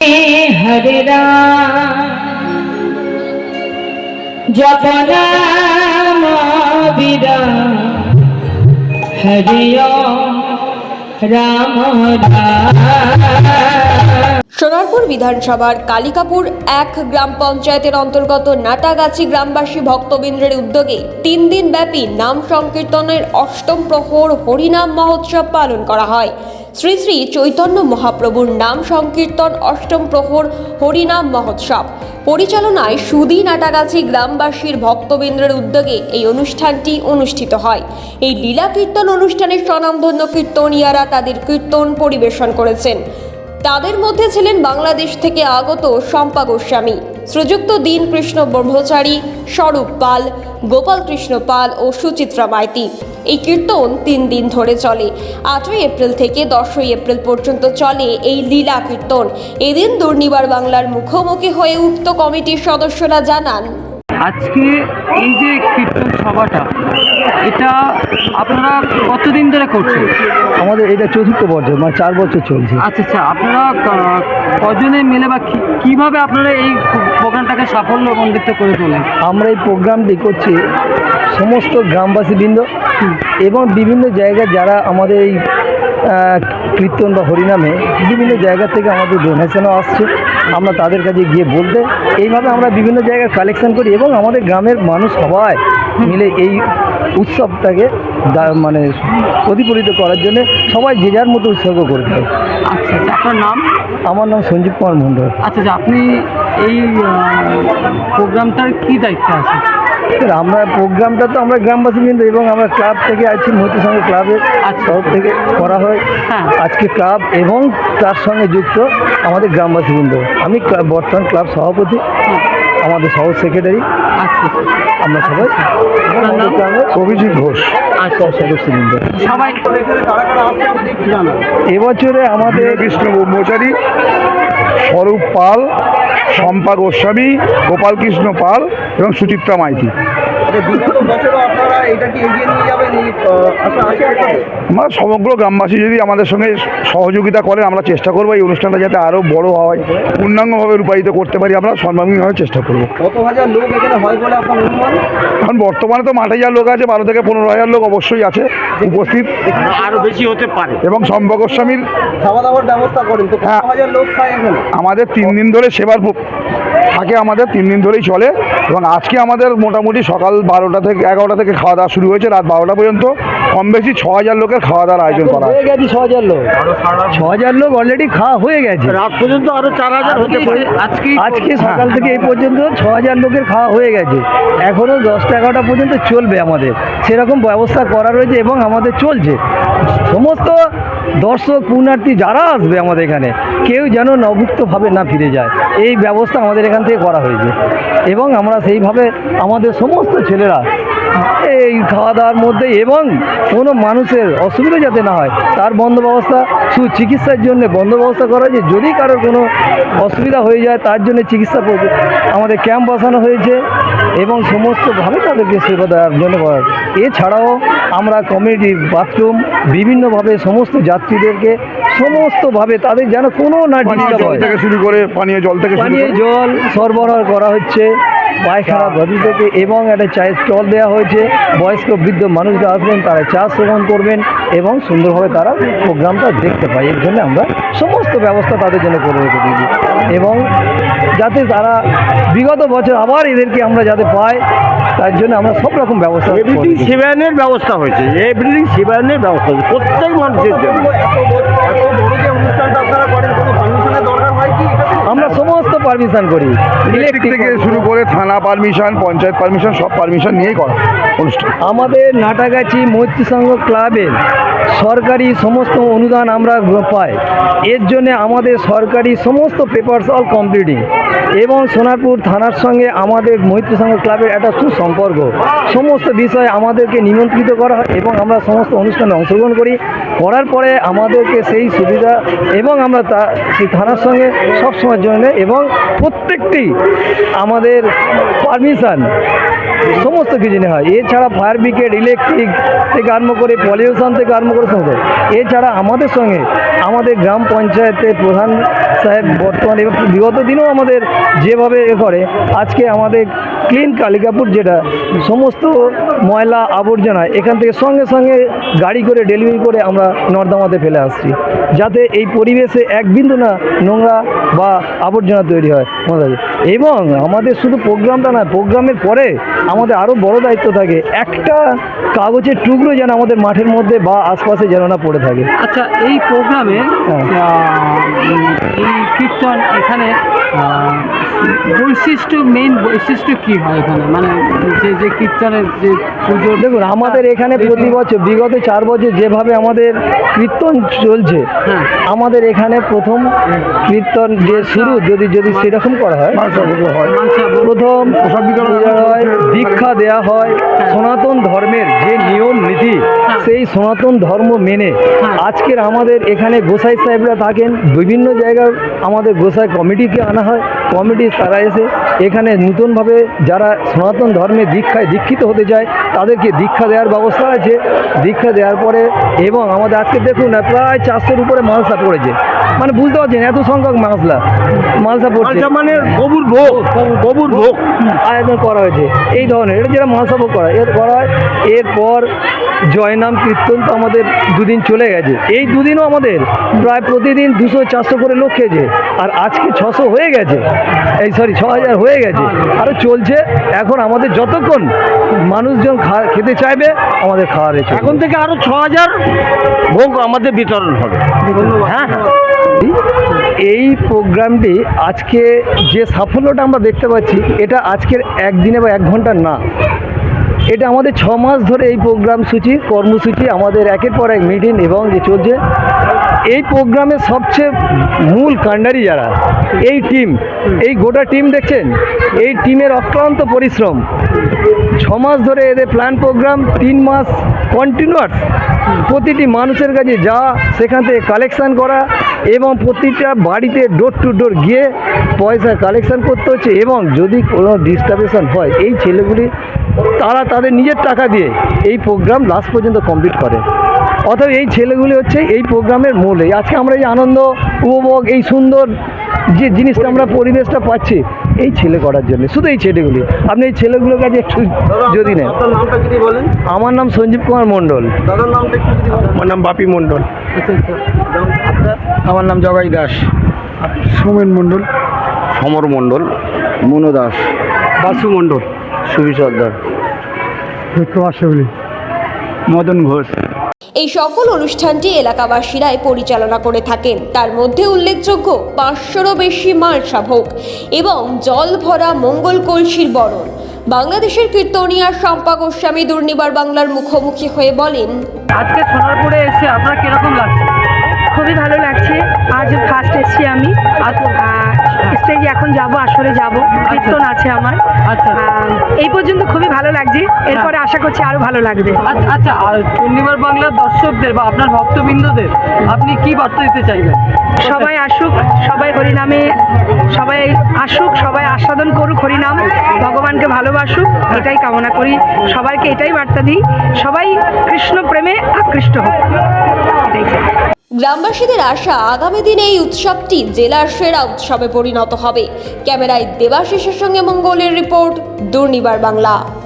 হরে রাম। জপ নাম বিরাম হরে রাম রাম। সোনারপুর বিধানসভার কালিকাপুর এক গ্রাম পঞ্চায়েতের অন্তর্গত নাটাগাছি গ্রামবাসী ভক্তবৃন্দের উদ্যোগে তিন দিন ব্যাপী নাম সংকীর্তনের অষ্টম প্রহর হরিনাম মহোৎসব পালন করা হয়। শ্রী শ্রী চৈতন্য মহাপ্রভুর নাম সংকীর্তন অষ্টম প্রহর হরিনাম মহোৎসব। পরিচালনায় সুদী নাটাগাছি গ্রামবাসীর ভক্তবৃন্দের উদ্যোগে এই অনুষ্ঠানটি অনুষ্ঠিত হয়। এই লীলা কীর্তন অনুষ্ঠানে স্বনামধন্য কীর্তনিয়ারা তাদের কীর্তন পরিবেশন করেছেন। তাদের মধ্যে ছিলেন বাংলাদেশ থেকে আগত শম্পা গোস্বামী, শ্রীযুক্ত দীন কৃষ্ণ ব্রহ্মচারী স্বরূপ পাল গোপাল কৃষ্ণ পাল ও সুচিত্রা মাইতি। এই কীর্তন তিন দিন ধরে চলে। আটই এপ্রিল থেকে দশই এপ্রিল পর্যন্ত চলে এই লীলা কীর্তন। এদিন দুর্নিবার বাংলার মুখোমুখি হয়ে উক্ত কমিটির সদস্যরা জানান আজকে এই যে কীর্তন সভাটা এটা আপনারা কতদিন ধরে করছেন? আমাদের এটা চতুর্থ বছর মানে চার বছর চলছে। আচ্ছা আচ্ছা আপনারা কজনে মিলে বা কীভাবে আপনারা এই প্রোগ্রামটাকে সাফল্য সাফল্যমণ্ডিত করে তোলেন? আমরা এই প্রোগ্রামটি করছি সমস্ত গ্রামবাসীবৃন্দ এবং বিভিন্ন জায়গায় যারা আমাদের এই কীর্তন বা হরিনামে বিভিন্ন জায়গা থেকে আমাদের ডোনেশনও আসছে। আমরা তাদের কাছে গিয়ে বলতে এইভাবে আমরা বিভিন্ন জায়গায় কালেকশন করি এবং আমাদের গ্রামের মানুষ সবাই মিলে এই উৎসবটাকে মানে প্রতিফলিত করার জন্য সবাই যে যার মতো উৎসর্গ করে থাকে। আচ্ছা আচ্ছা আপনার নাম? আমার নাম সঞ্জীব কুমার মন্ডল আচ্ছা আচ্ছা আপনি এই প্রোগ্রামটার কী দায়িত্ব আছে আমরা প্রোগ্রামটা তো আমরা গ্রামবাসী কিন্তু এবং আমরা ক্লাব থেকে আছি মৈত্রী সঙ্গে ক্লাবের আচ্ছা। তরফ থেকে করা হয় হ্যাঁ। আজকে ক্লাব এবং তার সঙ্গে যুক্ত আমাদের গ্রামবাসী বৃন্দ আমি বর্তমান ক্লাব সভাপতি হ্যাঁ। আমাদের সহ সেক্রেটারি আচ্ছা আচ্ছা। আমরা সবাই অভিজিৎ ঘোষ আচ্ছা আচ্ছা। সবাই এবছরে আমাদের কৃষ্ণ ব্রহ্মচারী স্বরূপ পাল শম্পা গোস্বামী গোপালকৃষ্ণ পাল এবং সুচিত্রা মাইতি। আমরা সমগ্র গ্রামবাসী যদি আমাদের সঙ্গে সহযোগিতা করে আমরা চেষ্টা করব এই অনুষ্ঠানটা যাতে আরও বড় হয় পূর্ণাঙ্গভাবে রূপায়িত করতে পারি আমরা সর্বাঙ্গীনভাবে চেষ্টা করব। কত হাজার লোক এখানে হয় বলে আপনার অনুমান? কারণ বর্তমানে তো আট হাজার লোক আছে বারো থেকে পনেরো হাজার লোক অবশ্যই আছে উপস্থিত। আরও বেশি হতে পারে। এবং শম্পা গোস্বামীর খাওয়া দাওয়ার ব্যবস্থা করেন তো হ্যাঁ। হাজার লোক খায় এখানে? আমাদের তিন দিন ধরে সেবার থাকে আমাদের, তিন দিন ধরেই চলে। এবং আজকে আমাদের মোটামুটি সকাল বারোটা থেকে, এগারোটা থেকে খাওয়া দাওয়া শুরু হয়েছে, রাত বারোটা পর্যন্ত। কম বেশি ছ হাজার লোকের খাওয়া দাওয়ার আয়োজন করা হয়ে হয় গেছে ছ হাজার লোক। ছ হাজার লোক অলরেডি খাওয়া হয়ে গেছে। রাত পর্যন্ত আরও চার হাজার হতে পারে। আজকে আজকে সকাল থেকে এই পর্যন্ত ছ হাজার লোকের খাওয়া হয়ে গেছে। এখনও দশটা এগারোটা পর্যন্ত চলবে আমাদের। সেরকম ব্যবস্থা করা রয়েছে এবং আমাদের চলছে। সমস্ত দর্শক পুণ্যার্থী যারা আসবে আমাদের এখানে কেউ যেন নভুক্তভাবে না ফিরে যায়। এই ব্যবস্থা আমাদের এখান থেকে করা হয়েছে। এবং আমরা সেইভাবে আমাদের সমস্ত ছেলেরা এই খাওয়া দাওয়ার মধ্যে এবং কোনো মানুষের অসুবিধা যাতে না হয় তার বন্দোবস্তা সুচিকিৎসার জন্য বন্দোবস্ত করা হয়েছে যদি কারোর কোনো অসুবিধা হয়ে যায় তার জন্য চিকিৎসা আমাদের ক্যাম্প বসানো হয়েছে এবং সমস্তভাবে তাদেরকে সেবা দেওয়ার জন্য করা এছাড়াও আমরা কমিউনিটি বাথরুম বিভিন্নভাবে সমস্ত যাত্রীদেরকে সমস্তভাবে তাদের যেন কোনো না ডিস্টার্ব হয়। থেকে শুরু করে পানীয় জল থেকে পানীয় জল সরবরাহ করা হচ্ছে। পায়খানা গদি থেকে এবং একটা চায়ের স্টল দেওয়া হয়েছে। বয়স্ক বৃদ্ধ মানুষরা আসবেন তারা চা সেবন করবেন এবং সুন্দরভাবে তারা প্রোগ্রামটা দেখতে পায়। এর জন্য আমরা সমস্ত ব্যবস্থা তাদের জন্য করে রেখে দিয়েছি। এবং যাতে তারা বিগত বছর আবার এদেরকে আমরা যাতে পাই তার জন্য আমরা সব রকম ব্যবস্থা করে এভরিথিং। সেবায়নের ব্যবস্থা হয়েছে। এভরিথিং সেবায়নের ব্যবস্থা হয়েছে। প্রত্যেক মানুষের জন্য। আমরা সমস্ত পারমিশন করি। ইলেকট্রিক থেকে শুরু করে থানা পারমিশন পঞ্চায়েত পারমিশন সব পারমিশন নিয়েই করা অনুষ্ঠান। আমাদের নাটাগাছি মৈত্রী সংঘ ক্লাবের সরকারি সমস্ত অনুদান আমরা পাই। এর জন্যে আমাদের সরকারি সমস্ত পেপারস অল কমপ্লিটিং এবং সোনারপুর থানার সঙ্গে আমাদের মৈত্রী সংঘ ক্লাবের একটা সুসম্পর্ক। সমস্ত বিষয়ে আমাদেরকে নিমন্ত্রিত করা হয় এবং আমরা সমস্ত অনুষ্ঠানে অংশগ্রহণ করি। করার পরে আমাদেরকে সেই সুবিধা এবং আমরা তা সেই থানার সঙ্গে সবসময়ের জন্য এবং প্রত্যেকটি আমাদের পারমিশন সমস্ত কিছু নেওয়া হয়। এছাড়া ফায়ার ব্রিগেড ইলেকট্রিক থেকে আরম্ভ করে পলিউশন থেকে আরম্ভ করে সমস্ত। এছাড়া আমাদের সঙ্গে আমাদের গ্রাম পঞ্চায়েতের প্রধান সাহেব বর্তমানে বিগত দিনেও আমাদের যেভাবে এ করে, আজকে আমাদের ক্লিন কালিকাপুর যেটা সমস্ত ময়লা আবর্জনা এখান থেকে সঙ্গে সঙ্গে গাড়ি করে ডেলিভারি করে আমরা নর্দমাতে ফেলে আসছি। যাতে এই পরিবেশে এক বিন্দু না নোংরা বা আবর্জনা তৈরি হয়। আমাদের এবং আমাদের শুধু প্রোগ্রামটা না প্রোগ্রামের পরে আমাদের আরও বড় দায়িত্ব থাকে একটা কাগজের টুকরো যেন আমাদের মাঠের মধ্যে বা আশপাশে যেন না পড়ে থাকে। আচ্ছা এই প্রোগ্রামে হ্যাঁ। এই কীর্তন এখানে বৈশিষ্ট্য মেইন বৈশিষ্ট্য কি হয় এখানে? মানে যে যে কীর্তনের যে পুজো দেখুন আমাদের এখানে প্রতি বছর বিগত চার বছর যেভাবে আমাদের কীর্তন চলছে হ্যাঁ। আমাদের এখানে প্রথম কীর্তন যে শুরু যদি যদি সেরকম করা হয় প্রথম হয় দীক্ষা দেয়া হয়। সনাতন ধর্মের যে নিয়ম নীতি সেই সনাতন ধর্ম মেনে আজকের আমাদের এখানে গোসাই সাহেবরা থাকেন। বিভিন্ন জায়গার আমাদের গোসাই কমিটিকে আনা হয়। কমিটি তারা এসে এখানে নতুনভাবে যারা সনাতন ধর্মে দীক্ষায় দীক্ষিত হতে চায় তাদেরকে দীক্ষা দেওয়ার ব্যবস্থা আছে। দীক্ষা দেওয়ার পরে এবং আমাদের আজকে দেখুন না প্রায় চারশোর উপরে মালসা পড়েছে। মানে বুঝতে পারছেন এত সংখ্যক মালসা মালসা পড়ছে। মানে গবুর ভোগ গবুর ভোগ। আয়োজন করা হয়েছে। এই ধরনের এটা যেটা মহাসভা করা হয়, এর করা হয়। এরপর জয়নাম কীর্তন তো আমাদের দুদিন চলে গেছে। এই দুদিনও আমাদের প্রায় প্রতিদিন দুশো চারশো করে লোক খেয়েছে। আর আজকে ছশো হয়ে গেছে। এই সরি ছ হাজার হয়ে গেছে। আরও চলছে। এখন আমাদের যতক্ষণ মানুষজন খা খেতে চাইবে আমাদের খাওয়ার। এখন থেকে আরও ছ হাজার ভোগ আমাদের বিতরণ হবে। হ্যাঁ হ্যাঁ। এই প্রোগ্রামটি আজকে যে সাফল্যটা আমরা দেখতে পাচ্ছি এটা আজকের একদিনে বা এক ঘণ্টার না। এটা আমাদের ছ মাস ধরে এই প্রোগ্রাম সূচি, কর্মসূচি, আমাদের একের পর এক মিটিং এবং যে চলছে। এই প্রোগ্রামের সবচেয়ে মূল কাণ্ডারি যারা, এই টিম, এই গোটা টিম দেখছেন এই টিমের অক্লান্ত পরিশ্রম। ছ মাস ধরে এদের প্ল্যান প্রোগ্রাম, তিন মাস কন্টিনিউয়াস প্রতিটি মানুষের কাছে যা, সেখান থেকে কালেকশান করা এবং প্রতিটা বাড়িতে ডোর টু ডোর গিয়ে পয়সা কালেকশান করতে হচ্ছে এবং যদি কোনো ডিস্টার্বেশন হয়, এই ছেলেগুলি, তারা তাদের নিজের টাকা দিয়ে এই প্রোগ্রাম লাস্ট পর্যন্ত কমপ্লিট করে। অতএব এই ছেলেগুলি হচ্ছে এই প্রোগ্রামের মূল। এই আজকে আমরা এই আনন্দ উপভোগ এই সুন্দর যে জিনিসটা আমরা পরিবেশটা পাচ্ছি এই ছেলে করার জন্য শুধু এই ছেলেগুলি। আপনি এই ছেলেগুলোর কাছে একটু যদি নেন। আপনার নামটা যদি বলেন। আমার নাম সঞ্জীব কুমার মণ্ডল। দাদার নামটা একটু যদি বলেন। আমার নাম বাপি মণ্ডল। আচ্ছা আচ্ছা। আমার নাম জগাই দাস। সোমেন মণ্ডল। সমর মণ্ডল মনু দাস। বাসু মণ্ডল। সুবি সর্দার। মদন ঘোষ। এই সকল অনুষ্ঠানটি এলাকাবাসীরাই পরিচালনা করে থাকেন। তার মধ্যে উল্লেখযোগ্য পাঁচশোরও বেশি মালসা ভোগ এবং জল ভরা মঙ্গল কলসির বরণ। বাংলাদেশের কীর্তনিয়ার শম্পা গোস্বামী দুর্নিবার বাংলার মুখোমুখি হয়ে বলেন আজকে সোনারপুরে এসে আপনার কীরকম লাগছে? খুবই ভালো লাগছে। আজ ফার্স্ট এসেছি আমি। স্টেজে এখন যাব আসরে যাব কীর্তন আছে আমার। আচ্ছা। এই পর্যন্ত খুবই ভালো লাগছে। এরপরে আশা করছি আরও ভালো লাগবে। আচ্ছা আচ্ছা আর পূর্ণিমার বাংলার দর্শকদের বা আপনার ভক্তবৃন্দদের আপনি কি বার্তা দিতে চাইবেন? সবাই আসুক সবাই হরিনামে সবাই আসুক সবাই আস্বাদন করুক হরিনাম। ভগবানকে ভালোবাসুক এটাই কামনা করি। সবাইকে এটাই বার্তা দিই। সবাই কৃষ্ণ প্রেমে আকৃষ্ট হোক। এটাই গ্রামবাসীদের আশা আগামী দিনে এই উৎসবটি জেলার সেরা উৎসবে পরিণত হবে। ক্যামেরায় দেবাশিসের সঙ্গে মঙ্গলের রিপোর্ট, দুর্নিবার বাংলা।